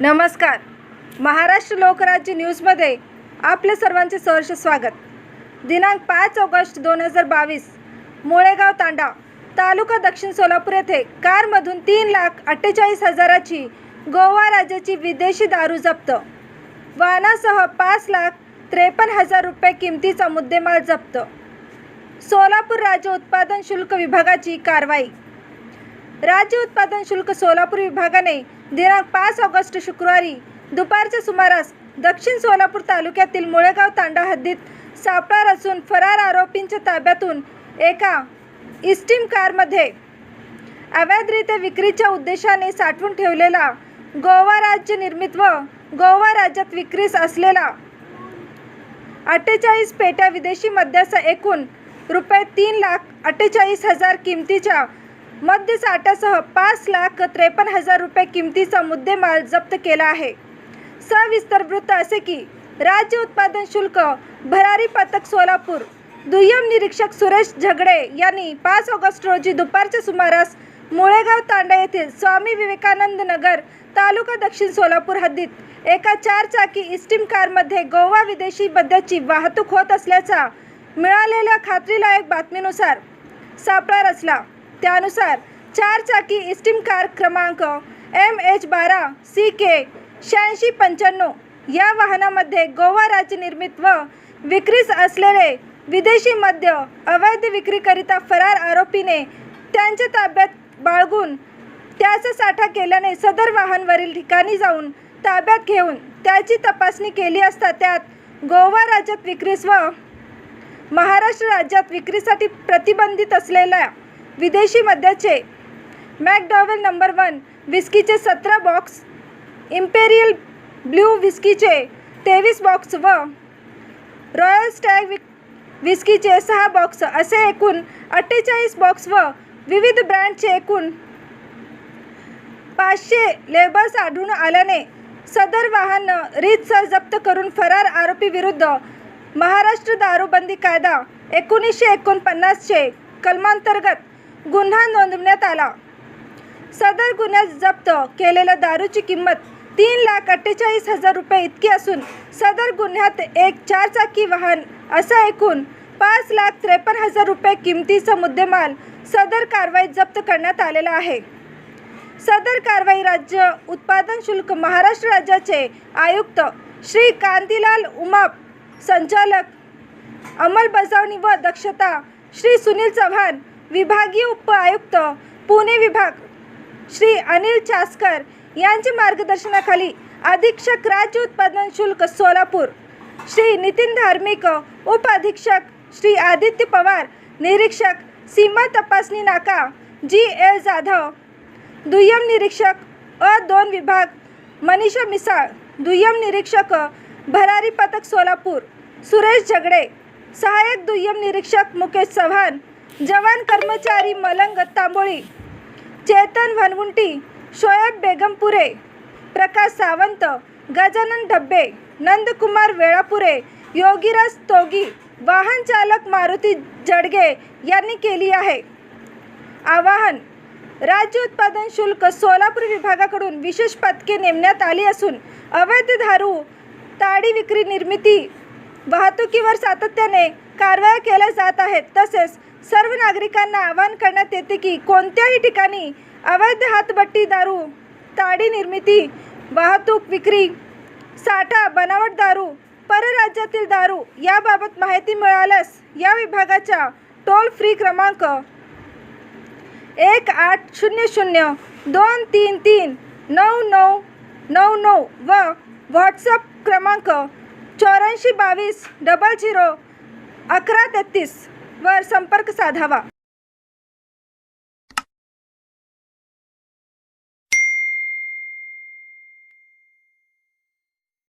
नमस्कार. महाराष्ट्र लोकराज्य न्यूजमध्ये आपले सर्वांचे सहर्ष स्वागत. दिनांक पाच ऑगस्ट दोन हजार बावीस मोळेगाव तांडा तालुका दक्षिण सोलापूर येथे कारमधून तीन लाख अठ्ठेचाळीस हजाराची गोवा राज्याची विदेशी दारू जप्त. वाहनासह पाच लाख त्रेपन्न हजार रुपये किमतीचा मुद्देमाल जप्त. सोलापूर राज्य उत्पादन शुल्क विभागाची कारवाई. राज्य उत्पादन शुल्क सोलापूर विभागाने दिनांक पाच ऑगस्ट शुक्रवारी दुपारच्या सुमारास दक्षिण सोलापूर तालुक्यातील मुळेगाव तांडा हद्दीत सापळा रचून फरार आरोपींच्या ताब्यातून एका इस्टीम कारमध्ये अवैधरित्या विक्रीच्या उद्देशाने साठवून ठेवलेला गोवा राज्य निर्मित व गोवा राज्यात विक्रीस असलेला अठ्ठेचाळीस पेट्या विदेशी मद्याचा एकूण रुपये तीन लाख अठ्ठेचाळीस हजार किमतीच्या मद्यसाठ्यासह पाच लाख त्रेपन्न हजार रुपये किमतीचा मुद्देमाल जप्त केला आहे. सविस्तर वृत्त असे की राज्य उत्पादन शुल्क भरारी पथक सोलापूर दुय्यम निरीक्षक सुरेश झगडे यांनी पाच ऑगस्ट रोजी दुपारच्या सुमारास मुळेगाव तांडा येथील स्वामी विवेकानंद नगर तालुका दक्षिण सोलापूर हद्दीत एका चारचाकी इस्टीम कारमध्ये गोवा विदेशी मद्याची वाहतूक होत असल्याचा मिळालेल्या खात्रीलायक बातमीनुसार सापळा रचला. त्यानुसार चारचाकी इस्टीम कार क्रमांक एम एच बारा सी के शहाऐंशी पंच्याण्णव या वाहनामध्ये गोवा राज्य निर्मित व विक्रीस असलेले विदेशी मद्य अवैध विक्रीकरिता फरार आरोपीने त्यांच्या ताब्यात बाळगून त्याचा साठा केल्याने सदर वाहनवरील ठिकाणी जाऊन ताब्यात घेऊन त्याची तपासणी केली असता त्यात गोवा राज्यात विक्रीस व महाराष्ट्र राज्यात विक्रीसाठी प्रतिबंधित असलेल्या विदेशी मद्याचे. मॅकडॉवेल नंबर वन विस्कीचे सतरा बॉक्स इम्पेरियल ब्ल्यू विस्कीचे तेवीस बॉक्स व रॉयल स्टॅग विक विस्कीचे सहा बॉक्स असे एकूण अठ्ठेचाळीस बॉक्स व विविध ब्रँडचे एकूण पाचशे लेबर्स आढळून आल्याने सदर वाहन रीतसर जप्त करून फरार आरोपी विरुद्ध महाराष्ट्र दारूबंदी कायदा एकोणीसशे एकोणपन्नासचे कलमांतर्गत गुन्हा नोंदवण्यात आला. सदर गुन्ह्यात जप्त केलेल्या दारूची किंमत तीन लाख अठ्ठेचाळीस हजार रुपये इतकी असून सदर गुन्ह्यात एक चारचाकी वाहन असा एकूण पाच लाख त्रेपन्न हजार रुपये किमतीचा मुद्देमाल सदर कारवाईत जप्त करण्यात आलेला आहे. सदर कारवाई राज्य उत्पादन शुल्क महाराष्ट्र राज्याचे आयुक्त श्री कांतीलाल उमाप संचालक अंमलबजावणी व दक्षता श्री सुनील चव्हाण विभागीय उप आयुक्त पुणे विभाग श्री अनिल चासकर यांच्या मार्गदर्शनाखाली अधीक्षक राज्य उत्पादन शुल्क सोलापूर श्री नितीन धार्मिक उप अधीक्षक श्री आदित्य पवार निरीक्षक सीमा तपासणी नाका जी एल जाधव दुय्यम निरीक्षक अ दोन विभाग मनीषा मिसाळ दुय्यम निरीक्षक भरारी पथक सोलापूर सुरेश झगडे सहाय्यक दुय्यम निरीक्षक मुकेश चव्हाण जवान कर्मचारी मलंग तांबोळी चेतन वनगुंटी शोएब बेगमपुरे प्रकाश सावंत गजानन डब्बे नंदकुमार वेळापुरे योगीराज तोगी वाहन चालक मारुती जडगे यांनी केली आहे. आवाहन राज्य उत्पादन शुल्क सोलापूर विभागाकडून विशेष पथके नेमण्यात आली असून अवैध दारू ताडी विक्री निर्मिती वाहतुकीवर सातत्याने कारवाया केल्या जात आहेत तसेच सर्व नागरिकांना आवाहन करण्यात येते की कोणत्याही ठिकाणी अवैध हातबट्टी दारू ताडी निर्मिती वाहतूक विक्री साठा बनावट दारू परराज्यातील दारू याबाबत माहिती मिळाल्यास या विभागाच्या टोल फ्री क्रमांक एक आठ शून्य शून्य दोन तीन तीन नऊ नऊ नऊ नऊ व व्हॉट्सअप क्रमांक चौऱ्याऐंशी बावीस डबल झिरो अकरा तेहतीस. वर संपर्क साधावा.